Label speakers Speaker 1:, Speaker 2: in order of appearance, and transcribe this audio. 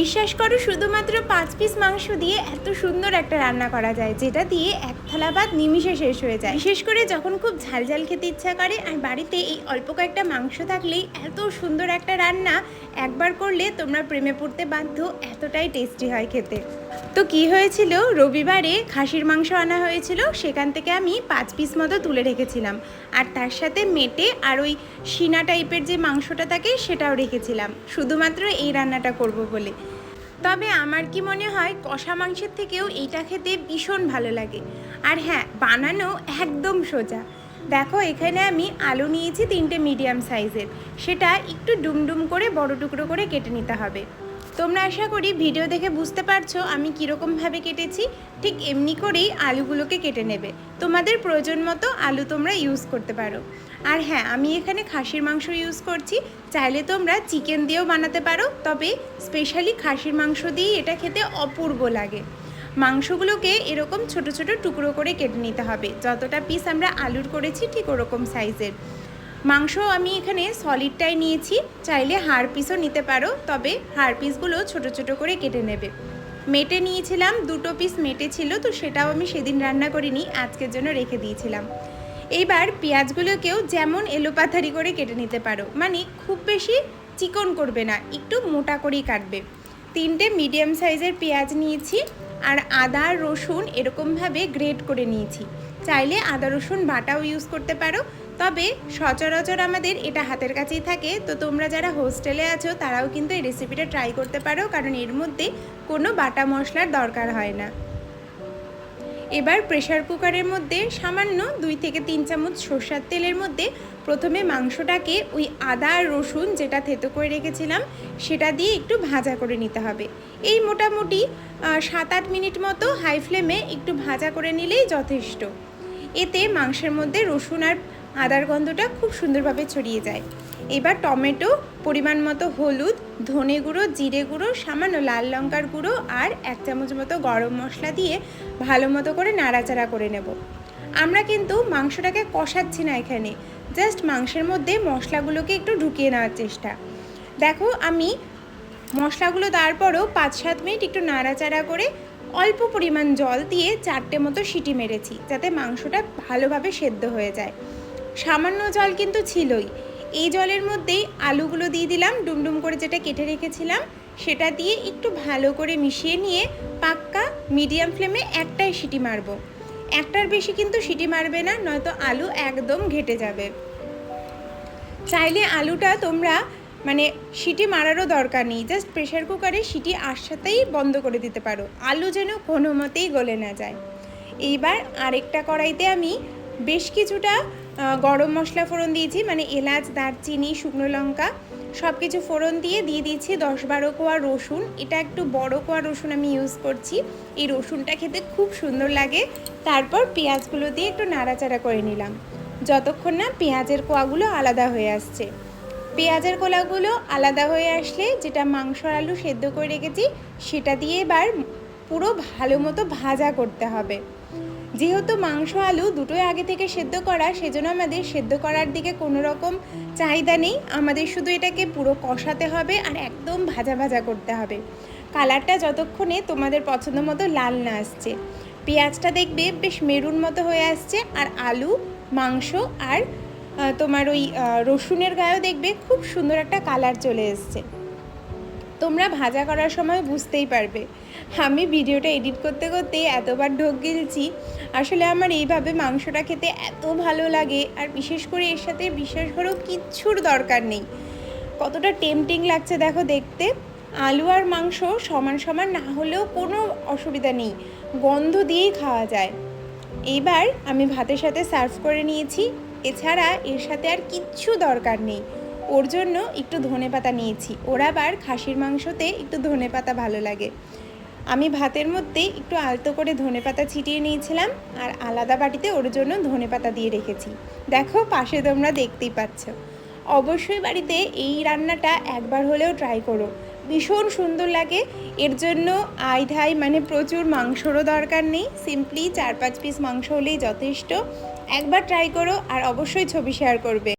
Speaker 1: বিশ্বাস করো, শুধুমাত্র পাঁচ পিস মাংস দিয়ে এত সুন্দর একটা রান্না করা যায়, যেটা দিয়ে এক থালা ভাত নিমিষে শেষ হয়ে যায়। বিশেষ করে যখন খুব ঝাল ঝাল খেতে ইচ্ছা করে, আর বাড়িতে এই অল্প কয়েকটা মাংস থাকলেই এত সুন্দর একটা রান্না, একবার করলে তোমরা প্রেমে পড়তে বাধ্য, এতটাই টেস্টি হয় খেতে। তো কি হয়েছিল? রবিবারে খাসির মাংস আনা হয়েছিল, সেখান থেকে আমি পাঁচ পিস মতো তুলে রেখেছিলাম। আর তার সাথে মেটে আর ওই সিনা টাইপের যে মাংসটা থাকে, সেটাও রেখেছিলাম। শুধুমাত্র এই রান্নাটা করব বলে। তবে আমার কি মনে হয় কষা মাংসের থেকেও এইটা খেতে ভীষণ ভালো লাগে। আর হ্যাঁ বানানো একদম সোজা। দেখো, এখানে আমি আলু নিয়েছি তিনটে মিডিয়াম সাইজের সেটা একটু ডুমডুম করে বড় টুকরো করে কেটে নিতে হবে। তোমরা আশা করি ভিডিও দেখে বুঝতে পারছ আমি কীরকমভাবে কেটেছি। ঠিক এমনি করেই আলুগুলোকে কেটে নেবে। তোমাদের প্রয়োজন মতো আলু তোমরা ইউজ করতে পারো। আর হ্যাঁ আমি এখানে খাসির মাংস ইউজ করছি। চাইলে তোমরা চিকেন দিয়েও বানাতে পারো, তবে স্পেশালি খাসির মাংস দিয়েই এটা খেতে অপূর্ব লাগে। মাংসগুলোকে এরকম ছোট ছোট টুকরো করে কেটে নিতে হবে। যতটা পিস আমরা আলুর করেছি ঠিক ওরকম সাইজের মাংস আমি এখানে সলিডটাই নিয়েছি। চাইলে হাড় পিসও নিতে পারো, তবে হাড় পিসগুলো ছোট ছোট করে কেটে নেবে। মেটে নিয়েছিলাম, দুটো পিস মেটে ছিল, তো সেটাও আমি সেদিন রান্না করিনি, আজকের জন্য রেখে দিয়েছিলাম। এইবার পেঁয়াজগুলোকেও যেমন এলোপাথারি করে কেটে নিতে পারো মানে খুব বেশি চিকন করবে না, একটু মোটা করেই কাটবে। তিনটে মিডিয়াম সাইজের পেঁয়াজ নিয়েছি, আর আদা, রসুন এরকমভাবে গ্রেট করে নিয়েছি। চাইলে আদা, রসুন বাটাও ইউজ করতে পারো তবে সচরাচর আমাদের এটা হাতের কাছেই থাকে। তো তোমরা যারা হোস্টেলে আছো, তারাও কিন্তু এই রেসিপিটা ট্রাই করতে পারো, কারণ এর মধ্যে কোনো বাটা মশলার দরকার হয় না। এবার প্রেশার কুকারের মধ্যে সামান্য দুই থেকে তিন চামচ সর্ষার তেলের মধ্যে প্রথমে মাংসটাকে ওই আদা আর রসুন যেটা থেতো করে রেখেছিলাম, সেটা দিয়ে একটু ভাজা করে নিতে হবে। এই মোটামুটি সাত আট মিনিট মতো হাই ফ্লেমে একটু ভাজা করে নিলেই যথেষ্ট। এতে মাংসের মধ্যে রসুন আর আদার গন্ধটা খুব সুন্দরভাবে ছড়িয়ে যায়। এবার টমেটো, পরিমাণ মতো হলুদ, ধনে গুঁড়ো, জিরে গুঁড়ো, সামান্য লাল লঙ্কার গুঁড়ো আর এক চামচ মতো গরম মশলা দিয়ে ভালো মতো করে নাড়াচাড়া করে নেব। আমরা কিন্তু মাংসটাকে কষাচ্ছি না এখানে, জাস্ট মাংসের মধ্যে মশলাগুলোকে একটু ঢুকিয়ে নেওয়ার চেষ্টা। দেখো, আমি মশলাগুলো দেওয়ার পরও পাঁচ সাত মিনিট একটু নাড়াচাড়া করে অল্প পরিমাণ জল দিয়ে চারটে মতো সিটি মেরেছি, যাতে মাংসটা ভালোভাবে সেদ্ধ হয়ে যায়। সামান্য জল কিন্তু ছিলই। এই জলের মধ্যেই আলুগুলো দিয়ে দিলাম, ডুমডুম করে যেটা কেটে রেখেছিলাম, সেটা দিয়ে একটু ভালো করে মিশিয়ে নিয়ে পাক্কা মিডিয়াম ফ্লেমে একটাই সিটি মারবো। একটার বেশি কিন্তু সিটি মারবে না, নয়তো আলু একদম ঘেটে যাবে। চাইলে আলুটা তোমরা মানে সিটি মারারও দরকার নেই জাস্ট প্রেশার কুকারে সিটি আসাতেই বন্ধ করে দিতে পারো। আলু যেন কোনো মতেই গলে না যায়। এইবার আরেকটা কড়াইতে আমি বেশ কিছুটা গরম মশলা ফোড়ন দিয়েছি মানে এলাচ, দারচিনি, শুকনো লঙ্কা সব কিছু ফোড়ন দিয়ে দিয়ে দিয়েছি দশ বারো কোয়া রসুন। এটা একটু বড় কোয়া রসুন আমি ইউজ করছি। এই রসুনটা খেতে খুব সুন্দর লাগে। তারপর পেঁয়াজগুলো দিয়ে একটু নাড়াচাড়া করে নিলাম। যতক্ষণ না পেঁয়াজের কোয়াগুলো আলাদা হয়ে আসছে। পেঁয়াজের কোলাগুলো আলাদা হয়ে আসলে যেটা মাংস আলু সেদ্ধ করে রেখেছি, সেটা দিয়ে এবার পুরো ভালো মতো ভাজা করতে হবে। যেহেতু মাংস, আলু দুটোই আগে থেকে সেদ্ধ করা, সেজন্য আমাদের সেদ্ধ করার দিকে কোনো রকম চাহিদা নেই। আমাদের শুধু এটাকে পুরো কষাতে হবে আর একদম ভাজা ভাজা করতে হবে। কালারটা যতক্ষণে তোমাদের পছন্দ মতো লাল না আসছে। পেঁয়াজটা দেখবে বেশ মেরুন মতো হয়ে আসছে আর আলু, মাংস আর তোমার ওই রসুনের গায়েও দেখবে খুব সুন্দর একটা কালার চলে এসছে। তোমরা ভাজা করার সময় বুঝতেই পারবে। আমি ভিডিওটা এডিট করতে করতে এতবার ঢোক গিলছি। আসলে আমার এইভাবে মাংসটা খেতে এত ভালো লাগে আর বিশেষ করে এর সাথে বিশ্বাস করেও কিচ্ছুর দরকার নেই। কতটা টেমটিং লাগছে দেখো দেখতে। আলু আর মাংস সমান সমান না হলেও কোনো অসুবিধা নেই। গন্ধ দিয়েই খাওয়া যায়। এইবার আমি ভাতের সাথে সার্ভ করে নিয়েছি। এছাড়া এর সাথে আর কিচ্ছু দরকার নেই। ওর জন্য একটু ধনেপাতা নিয়েছি। ওর আবার খাসির মাংসতে একটু ধনেপাতা ভালো লাগে। আমি ভাতের মধ্যে একটু আলতো করে ধনেপাতা ছিটিয়ে নিয়েছিলাম আর আলাদা বাটিতে ওর জন্য ধনেপাতা দিয়ে রেখেছি। দেখো, পাশে তোমরা দেখতেই পাচ্ছ। অবশ্যই বাড়িতে এই রান্নাটা একবার হলেও ট্রাই করো। ভীষণ সুন্দর লাগে। এর জন্য আই ধাই মানে প্রচুর মাংসরও দরকার নেই। সিম্পলি চার পাঁচ পিস মাংস হলেই যথেষ্ট। একবার ট্রাই করো আর অবশ্যই ছবি শেয়ার করবে।